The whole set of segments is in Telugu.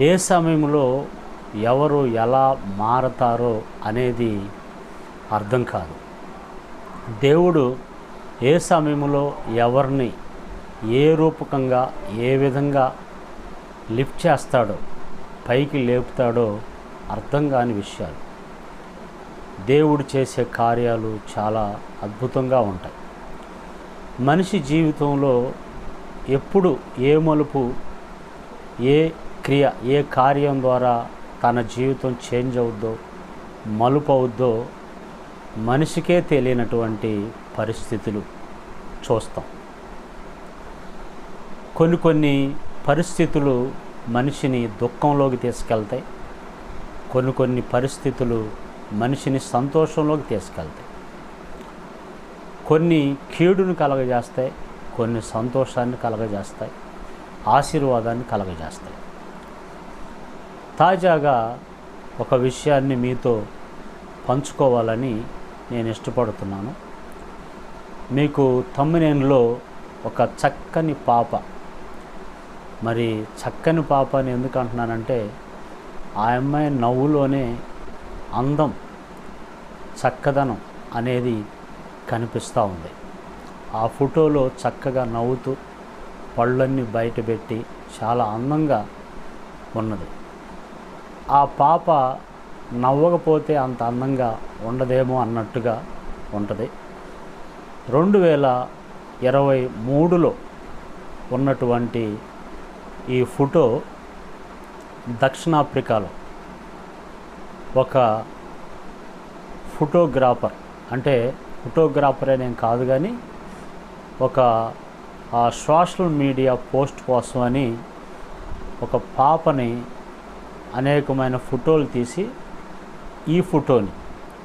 ఏ సమయంలో ఎవరు ఎలా మారతారో అనేది అర్థం కాదు. దేవుడు ఏ సమయంలో ఎవరిని ఏ రూపకంగా ఏ విధంగా లిఫ్ట్ చేస్తాడో పైకి లేపుతాడో అర్థం కాని విషయాలు. దేవుడు చేసే కార్యాలు చాలా అద్భుతంగా ఉంటాయి. మనిషి జీవితంలో ఎప్పుడు ఏ మలుపు ఏ క్రియ ఏ కార్యం ద్వారా తన జీవితం చేంజ్ అవుద్దో మలుపు అవుద్దో మనిషికే తెలియనటువంటి పరిస్థితులు చూస్తాం. కొన్ని కొన్ని పరిస్థితులు మనిషిని దుఃఖంలోకి తీసుకెళ్తాయి. కొన్ని కొన్ని పరిస్థితులు మనిషిని సంతోషంలోకి తీసుకెళ్తాయి. కొన్ని కీడును కలగజేస్తాయి కొన్ని సంతోషాన్ని కలగజేస్తాయి ఆశీర్వాదాన్ని కలగజేస్తాయి. తాజాగా ఒక విషయాన్ని మీతో పంచుకోవాలని నేను ఇష్టపడుతున్నాను. మీకు తమ్మినేనులో ఒక చక్కని పాప. మరి చక్కని పాప అని ఎందుకు అంటున్నానంటే ఆ అమ్మాయి నవ్వులోనే అందం చక్కదనం అనేది కనిపిస్తూ ఉంది. ఆ ఫోటోలో చక్కగా నవ్వుతూ పళ్ళన్నీ బయటపెట్టి చాలా అందంగా ఉన్నది. ఆ పాప నవ్వకపోతే అంత అందంగా ఉండదేమో అన్నట్టుగా ఉంటుంది. రెండు వేల ఇరవై మూడులో ఉన్నటువంటి ఈ ఫోటో దక్షిణాఫ్రికాలో ఒక ఫోటోగ్రాఫర్ అంటే ఫోటోగ్రాఫర్ నేను కాదు కానీ ఒక సోషల్ మీడియా పోస్ట్ కోసం అని ఒక పాపని అనేకమైన ఫోటోలు తీసి ఈ ఫోటోని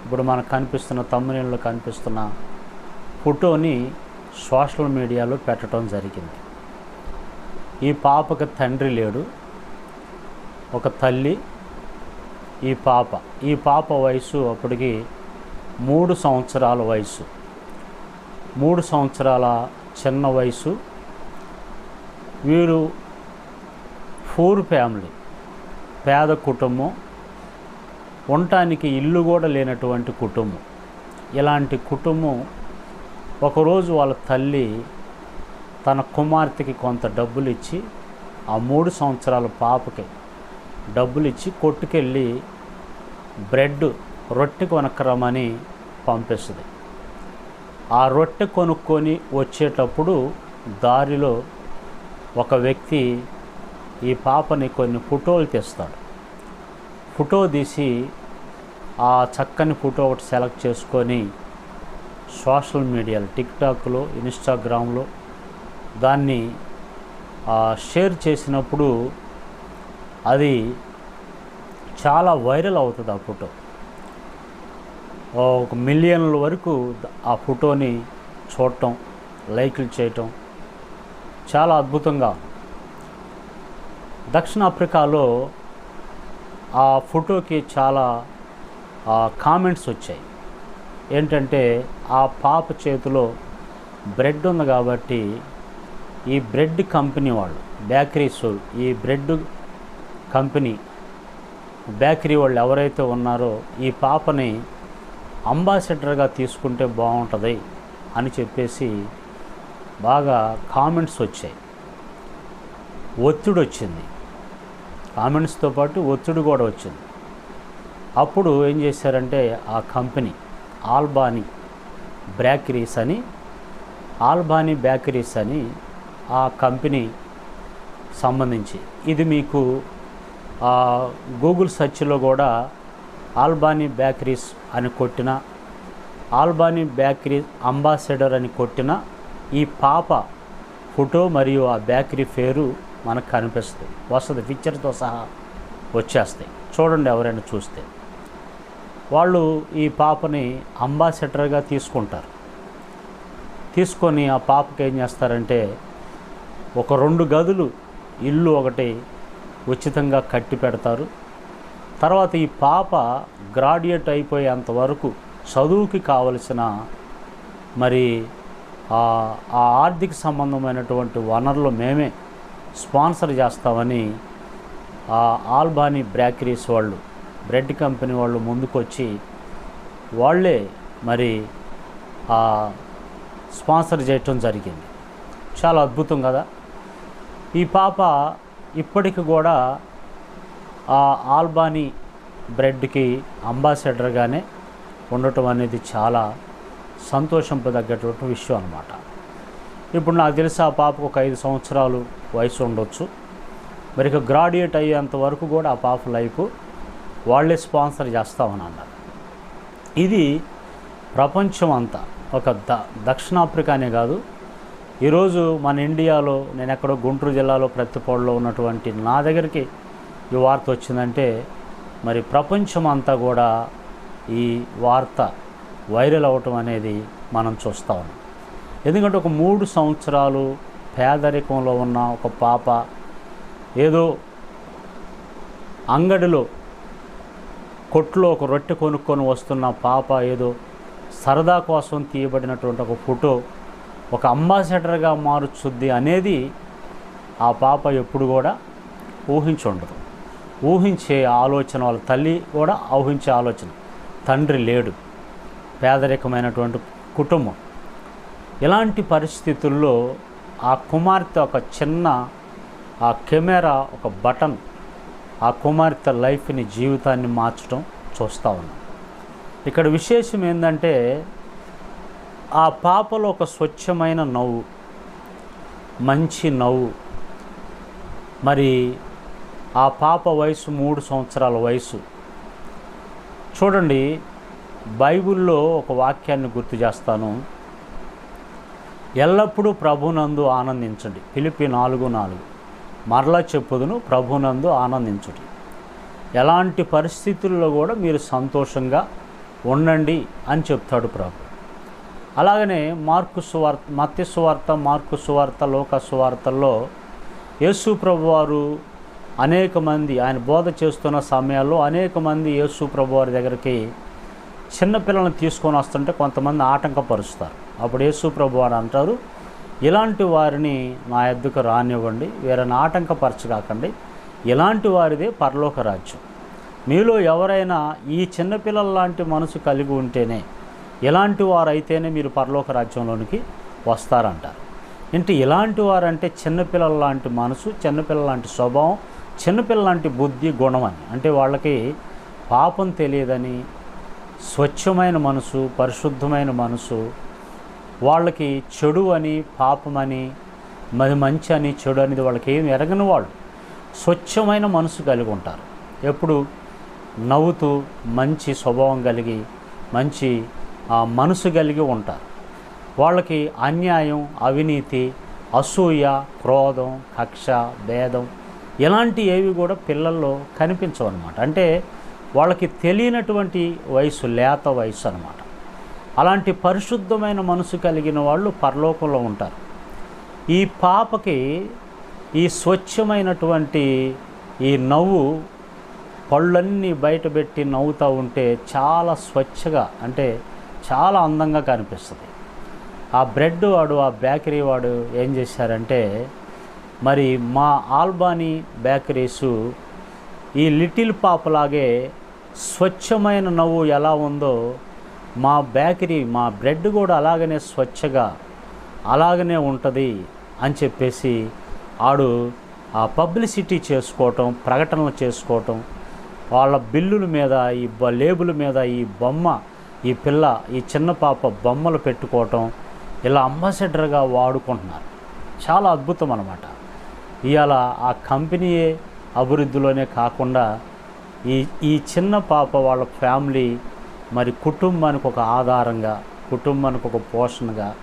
ఇప్పుడు మనకు కనిపిస్తున్న తమ్మునీళ్ళు కనిపిస్తున్న ఫోటోని సోషల్ మీడియాలో పెట్టడం జరిగింది. ఈ పాపకు తండ్రి లేడు ఒక తల్లి ఈ పాప. ఈ పాప వయసు అప్పటికి మూడు సంవత్సరాల వయసు. మూడు సంవత్సరాల చిన్న వయసు. వీరు ఫోర్ ఫ్యామిలీ. పేద కుటుంబం ఉండటానికి ఇల్లు కూడా లేనటువంటి కుటుంబం. ఇలాంటి కుటుంబం ఒకరోజు వాళ్ళ తల్లి తన కుమార్తెకి కొంత డబ్బులు ఇచ్చి ఆ మూడు సంవత్సరాల పాపకి డబ్బులు ఇచ్చి కొట్టుకెళ్ళి బ్రెడ్ రొట్టె కొనక్కరమని పంపిస్తుంది. ఆ రొట్టె కొనుక్కొని వచ్చేటప్పుడు దారిలో ఒక వ్యక్తి ఈ పాపని కొన్ని ఫోటోలు తీస్తాడు ఫోటో తీసి ఆ చక్కని ఫోటో ఒకటి సెలెక్ట్ చేసుకొని సోషల్ మీడియాలో టిక్టాక్లో ఇన్స్టాగ్రామ్లో దాన్ని షేర్ చేసినప్పుడు అది చాలా వైరల్ అవుతుంది ఆ ఫోటో ఒక మిలియన్ల వరకు ఆ ఫోటోని చూడటం లైక్లు చేయటం చాలా అద్భుతంగా ఉంది. దక్షిణాఫ్రికాలో ఆ ఫోటోకి చాలా కామెంట్స్ వచ్చాయి. ఏంటంటే ఆ పాప చేతిలో బ్రెడ్ ఉంది కాబట్టి ఈ బ్రెడ్ కంపెనీ వాళ్ళు బేకరీస్ ఈ బ్రెడ్ కంపెనీ బేకరీ వాళ్ళు ఎవరైతే ఉన్నారో ఈ పాపని అంబాసిడర్గా తీసుకుంటే బాగుంటుంది అని చెప్పేసి బాగా కామెంట్స్ వచ్చాయి. ఒత్తిడి వచ్చింది కామెంట్స్తో పాటు ఒత్తిడి కూడా వచ్చింది. అప్పుడు ఏం చేశారంటే ఆ కంపెనీ ఆల్బానీ బేకరీస్ అని ఆల్బానీ బేకరీస్ అని ఆ కంపెనీ సంబంధించి. ఇది మీకు గూగుల్ సెర్చ్లో కూడా ఆల్బానీ బేకరీస్ అని కొట్టిన ఆల్బానీ బేకరీ అంబాసిడర్ అని కొట్టిన ఈ పాప ఫోటో మరియు ఆ బేకరీ పేరు మనకు కనిపిస్తుంది. వస్తుంది. పిక్చర్తో సహా వచ్చేస్తాయి. చూడండి ఎవరైనా చూస్తే. వాళ్ళు ఈ పాపని అంబాసిడర్గా తీసుకుంటారు. తీసుకొని ఆ పాపకి ఏం చేస్తారంటే ఒక రెండు గదులు ఇల్లు ఒకటి ఉచితంగా కట్టి పెడతారు. తర్వాత ఈ పాప గ్రాడ్యుయేట్ అయిపోయేంత వరకు చదువుకి కావలసిన మరి ఆ ఆ ఆర్థిక సంబంధమైనటువంటి వనరులు మేమే స్పాన్సర్ చేస్తామని ఆ ఆల్బానీ బ్రేకరీస్ వాళ్ళు బ్రెడ్ కంపెనీ వాళ్ళు ముందుకొచ్చి వాళ్ళే మరి ఆ స్పాన్సర్ చేయటం జరిగింది. చాలా అద్భుతం కదా? ఈ పాప ఇప్పటికి కూడా ఆ ఆల్బానీ బ్రెడ్కి అంబాసిడర్గానే ఉండటం అనేది చాలా సంతోషంపదగ్గటువంటి విషయం అనమాట ఇప్పుడు నాకు తెలిసి ఆ పాపకు ఒక ఐదు సంవత్సరాలు వయసు ఉండొచ్చు. మరి ఇక గ్రాడ్యుయేట్ అయ్యేంత వరకు కూడా ఆ పాప లైఫ్ వాళ్ళే స్పాన్సర్ చేస్తామని అన్నారు. ఇది ప్రపంచం అంతా ఒక ద దక్షిణాఫ్రికానే కాదు. ఈరోజు మన ఇండియాలో నేను ఎక్కడో గుంటూరు జిల్లాలో ప్రతిపాడులో ఉన్నటువంటి నా దగ్గరికి ఈ వార్త వచ్చిందంటే మరి ప్రపంచం అంతా కూడా ఈ వార్త వైరల్ అవ్వటం అనేది మనం చూస్తూ ఉన్నాం. ఎందుకంటే ఒక మూడు సంవత్సరాలు పేదరికంలో ఉన్న ఒక పాప ఏదో అంగడిలో కొట్లో ఒక రొట్టె కొనుక్కొని వస్తున్న పాప ఏదో సరదా కోసం తీయబడినటువంటి ఒక ఫోటో ఒక అంబాసిడర్గా మారుచుద్ది అనేది ఆ పాప ఎప్పుడు కూడా ఊహించుండదు ఊహించే ఆలోచన వాళ్ళ తల్లి కూడా ఊహించే ఆలోచన. తండ్రి లేడు. పేదరికమైనటువంటి కుటుంబం. ఇలాంటి పరిస్థితుల్లో ఆ కుమార్తె ఒక చిన్న ఆ కెమెరా ఒక బటన్ ఆ కుమార్తె లైఫ్ని జీవితాన్ని మార్చడం చూస్తూ ఉన్నాం. ఇక్కడ విశేషం ఏంటంటే ఆ పాపలో ఒక స్వచ్ఛమైన నవ్వు మంచి నవ్వు. మరి ఆ పాప వయసు మూడు సంవత్సరాల వయసు. చూడండి బైబిల్లో ఒక వాక్యాన్ని గుర్తు చేస్తాను. ఎల్లప్పుడూ ప్రభునందు ఆనందించండి. పిలిపి నాలుగు నాలుగు. మరలా చెప్పుదును ప్రభునందు ఆనందించుడి. ఎలాంటి పరిస్థితుల్లో కూడా మీరు సంతోషంగా ఉండండి అని చెప్తాడు ప్రభు. అలాగనే మార్కు సువార్త మత్య సువార్త మార్కు సువార్త లోక సువార్తల్లో యేసు ప్రభు వారు అనేక మంది ఆయన బోధ చేస్తున్న సమయాల్లో అనేక మంది యేసు ప్రభు వారి దగ్గరికి చిన్నపిల్లల్ని తీసుకొని వస్తుంటే కొంతమంది ఆటంకపరుస్తారు. అప్పుడు యేసుప్రభు అని వారు అంటారు. ఇలాంటి వారిని నా ఎద్దుకు రానివ్వండి వీరిని ఆటంకపరచగాకండి. ఇలాంటి వారిదే పరలోక రాజ్యం. మీలో ఎవరైనా ఈ చిన్నపిల్లల లాంటి మనసు కలిగి ఉంటేనే ఇలాంటి వారైతేనే మీరు పరలోక రాజ్యంలోనికి వస్తారంటారు అంటే ఇలాంటి వారంటే చిన్నపిల్లల లాంటి మనసు చిన్నపిల్లల లాంటి స్వభావం చిన్నపిల్లల లాంటి బుద్ధి గుణం అని. అంటే వాళ్ళకి పాపం తెలియదని స్వచ్ఛమైన మనసు పరిశుద్ధమైన మనసు వాళ్ళకి చెడు అని పాపమని మరి మంచి అని చెడు అనేది వాళ్ళకి ఏమి ఎరగని వాళ్ళు. స్వచ్ఛమైన మనసు కలిగి ఉంటారు. ఎప్పుడు నవ్వుతూ మంచి స్వభావం కలిగి మంచి ఆ, మనసు కలిగి ఉంటారు. వాళ్ళకి అన్యాయం అవినీతి అసూయ క్రోధం కక్ష భేదం ఇలాంటి ఏవి కూడా పిల్లల్లో కనిపించవు అనమాట అంటే వాళ్ళకి తెలియనటువంటి వయసు లేత వయసు అనమాట అలాంటి పరిశుద్ధమైన మనసు కలిగిన వాళ్ళు పరలోకంలో ఉంటారు. ఈ పాపకి ఈ స్వచ్ఛమైనటువంటి ఈ నవ్వు పళ్ళన్నీ బయటపెట్టి నవ్వుతూ ఉంటే చాలా స్వచ్ఛగా అంటే చాలా అందంగా కనిపిస్తుంది. ఆ బ్రెడ్ వాడు ఆ బేకరీ వాడు ఏం చేశారంటే మరి మా ఆల్బానీ బేకరీసు ఈ లిటిల్ పాపలాగే స్వచ్ఛమైన నవ్వు ఎలా ఉందో మా బేకరీ మా బ్రెడ్ కూడా అలాగనే స్వచ్ఛగా అలాగనే ఉంటుంది అని చెప్పేసి ఆడు ఆ పబ్లిసిటీ చేసుకోవటం ప్రకటనలు చేసుకోవటం వాళ్ళ బిల్లుల మీద ఈ బ లేబుల్ మీద ఈ బొమ్మ ఈ పిల్ల ఈ చిన్న పాప బొమ్మలు పెట్టుకోవటం ఇలా అంబాసిడర్గా వాడుకుంటున్నారు. చాలా అద్భుతం అనమాట ఇవాళ ఆ కంపెనీయే అభివృద్ధిలోనే కాకుండా ఈ ఈ చిన్న పాప వాళ్ళ ఫ్యామిలీ మరి కుటుంబానికి ఒక ఆధారంగా కుటుంబానికి ఒక పోషణగా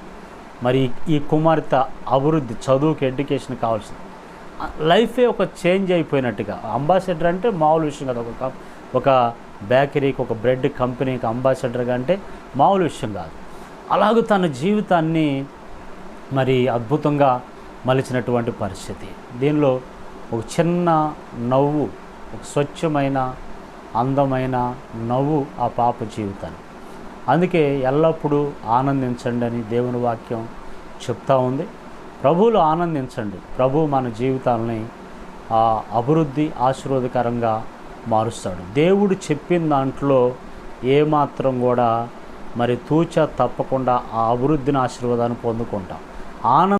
మరి ఈ కుమార్తె అభివృద్ధి చదువుకి ఎడ్యుకేషన్ కావాల్సింది. లైఫే ఒక చేంజ్ అయిపోయినట్టుగా. అంబాసిడర్ అంటే మామూలు విషయం కాదు. ఒక ఒక బేకరీకి ఒక బ్రెడ్ కంపెనీకి అంబాసిడర్గా అంటే మామూలు విషయం కాదు. అలాగే తన జీవితాన్ని మరి అద్భుతంగా మలిచినటువంటి పరిస్థితి. దీనిలో ఒక చిన్న నవ్వు ఒక స్వచ్ఛమైన అందమైన నవ్వు ఆ పాప జీవితాన్ని. అందుకే ఎల్లప్పుడూ ఆనందించండి అని దేవుని వాక్యం చెప్తా ఉంది. ప్రభువులు ఆనందించండి. ప్రభు మన జీవితాలని ఆ అభివృద్ధి ఆశీర్వాదకరంగా మారుస్తాడు. దేవుడు చెప్పిన దాంట్లో ఏమాత్రం కూడా మరి తూచ తప్పకుండా ఆ అభివృద్ధిని ఆశీర్వాదాన్ని పొందుకుంటాం. ఆనంద